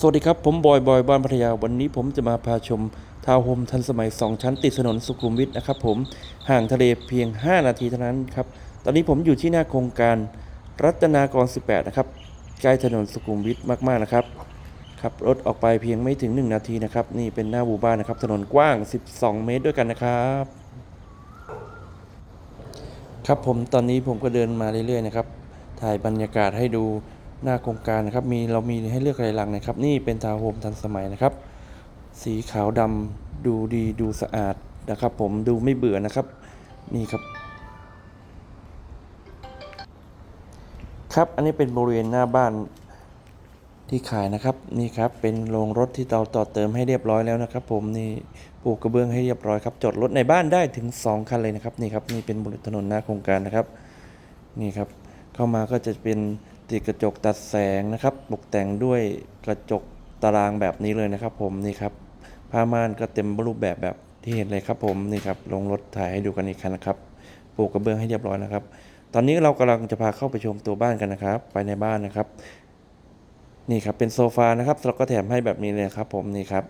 สวัสดีครับ ผมบอย บอย บ้านพัทยา วันนี้ผมจะมาพาชมทาวน์โฮมทันสมัย 2 ชั้นติดถนนสุขุมวิทนะครับผมห่างทะเลเพียง 5 นาทีเท่านั้นครับ ตอนนี้ผมอยู่ที่หน้าโครงการรัตนากร 18 นะครับ ใกล้ถนนสุขุมวิทมากๆนะครับขับรถออกไปเพียงไม่ถึง 1 นาทีนะครับ นี่เป็นหน้าหมู่บ้านนะครับ ถนนกว้าง 12 เมตรด้วยกันนะครับ ครับผมตอนนี้ผมก็เดินมาเรื่อยๆนะครับถ่ายบรรยากาศให้ดู หน้าโครงการนะครับมีเรามีให้เลือกหลายหลังนะครับ นี่เป็นทาวน์โฮมทันสมัยนะครับ สีขาวดำดูดีดูสะอาดนะครับ ผมดูไม่เบื่อนะครับ นี่ครับ ครับอันนี้เป็นบริเวณหน้าบ้านที่ขายนะครับนี่ครับเป็นโรงรถที่เราต่อเติมให้เรียบร้อยแล้วนะครับ ผมนี่ปลูกกระเบื้องให้เรียบร้อยครับจอดรถในบ้านได้ถึง 2 คันเลยนะครับนี่ครับนี่เป็นบนถนนหน้าโครงการนะครับ นี่ครับ เข้ามาก็จะเป็นติดกระจกตัดแสงนะครับ ตกแต่งด้วยกระจกตารางแบบนี้เลยนะครับ ผมนี่ครับผ้าม่านก็เต็มรูปแบบแบบที่เห็นเลยครับผมนี่ครับลงรถถ่ายให้ดูกันอีกครั้งนะครับปลูกกระเบื้องให้เรียบร้อยนะครับ ตอนนี้เรากำลังจะพาเข้าไปชมตัวบ้านกันนะครับ ไปในบ้านนะครับ นี่ครับเป็นโซฟานะครับเราก็แถมให้แบบนี้เลยครับ ผมนี่ครับ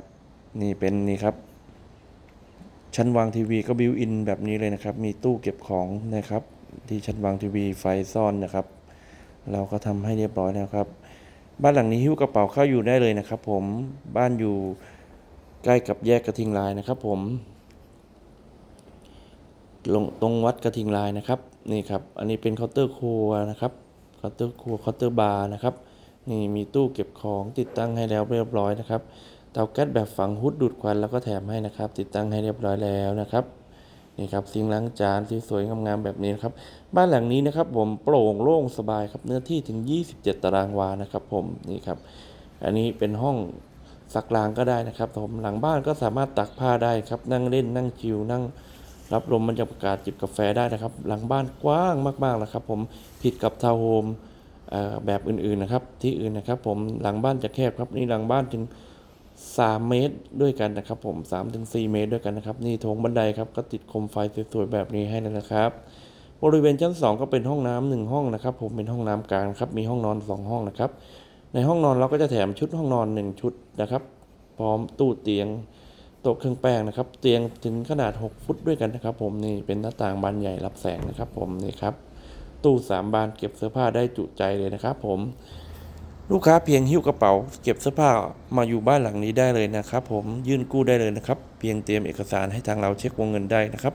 นี่เป็นนี่ครับ ชั้นวางทีวีก็บิวอินแบบนี้เลยนะครับ มีตู้เก็บของนะครับ ที่ชั้นวางทีวีไฟซ่อนนะครับ เราก็ทำให้เรียบร้อยแล้วครับ บ้านหลังนี้หิ้วกระเป๋าเข้าอยู่ได้เลยนะครับ ผมบ้านอยู่ใกล้กับแยกกระทิงลายนะครับ ผมลงตรงวัดกระทิงลายนะครับนี่ครับ อันนี้เป็นเคาน์เตอร์ครัวนะครับเคาน์เตอร์ครัวเคาน์เตอร์บาร์นะครับนี่มีตู้เก็บของติดตั้งให้แล้วเรียบร้อยนะครับเตาแก๊สแบบฝังฮุดดูดควันแล้วก็แถมให้นะครับ ติดตั้งให้เรียบร้อยแล้วนะครับ นี่ครับซิงล้างจานสวยๆงามๆแบบนี้นะครับ บ้านหลังนี้นะครับผมโปร่งโล่งสบายครับเนื้อที่ถึง 27 ตารางวานะครับ ผมนี่ครับ อันนี้เป็นห้องซักล้างก็ได้นะครับผมหลังบ้านก็สามารถตักผ้าได้ครับนั่งเล่นนั่งชิลนั่งรับลมบรรยากาศจิบกาแฟได้นะครับ หลังบ้านกว้างมากๆนะครับ ผมผิดกับทาวน์โฮมแบบอื่นๆนะครับ ที่อื่นนะครับ ผมหลังบ้านจะแคบครับนี่หลังบ้านถึง 3 เมตรด้วยกันนะครับผม3ถึง4เมตรด้วยกันนะครับ นี่โถงบันไดครับก็ติดโคมไฟสวยๆแบบนี้ให้เลยนะครับ บริเวณชั้น 2 ก็เป็นห้องน้ำหนึ่งห้องนะครับ ผมเป็นห้องน้ำกลางครับมีห้องนอน 2 ห้องนะครับ ในห้องนอนเราก็จะแถมชุดห้องนอน 1 ชุดนะครับ พร้อมตู้เตียงโต๊ะเครื่องแป้งนะครับ เตียงถึงขนาด 6 ฟุตด้วยกันนะครับ ผมนี่เป็นหน้าต่างบานใหญ่รับแสงนะครับ ผมนี่ครับตู้สามบานเก็บเสื้อผ้าได้จุใจเลยนะครับ ผม ลูกค้าเพียงหิ้วกระเป๋า เก็บเสื้อผ้ามาอยู่บ้านหลังนี้ได้เลยนะครับ ผมยื่นกู้ได้เลยนะครับ เพียงเตรียมเอกสารให้ทางเราเช็ควงเงินได้นะครับ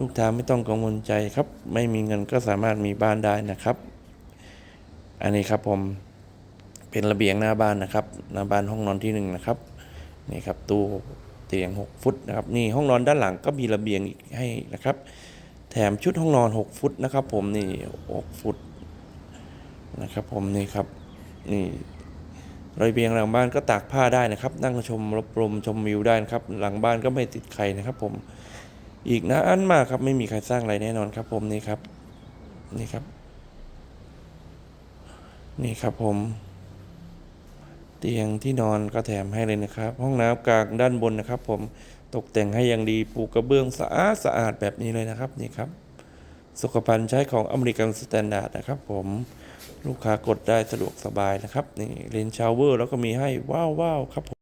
ลูกค้าไม่ต้องกังวลใจครับ ไม่มีเงินก็สามารถมีบ้านได้นะครับ อันนี้ครับผมเป็นระเบียงหน้าบ้านนะครับหน้าบ้านห้องนอนที่หนึ่งนะครับนี่ครับตู้เตียง 6 ฟุตนะครับนี่ห้องนอนด้านหลังก็มีระเบียงอีกให้นะครับ แถมชุดห้องนอน 6 ฟุตนะครับ ผมนี่6ฟุตนะครับ ผมนี่ครับ นี่ระเบียงหลังบ้านก็ตากผ้าได้นะครับ นั่งชมรบลมชมวิวได้นะครับ หลังบ้านก็ไม่ติดใครนะครับ ผม อีกนะอันมากครับไม่มีใครสร้างอะไรแน่นอนครับ ผมนี่ครับ นี่ครับ นี่ครับผม เตียงที่นอนก็แถมให้เลยนะครับ ห้องน้ำกลางด้านบนนะครับ ผมตกแต่งให้อย่างดีปูกระเบื้องสะอาดสะอาดแบบนี้เลยนะครับนี่ครับ สุขภัณฑ์ใช้ของอเมริกันสแตนดาร์ดนะครับ ผม ลูกค้ากดได้สะดวกสบายนะครับนี่เลนชาวเวอร์แล้วก็มีให้ว้าวว้าวครับผม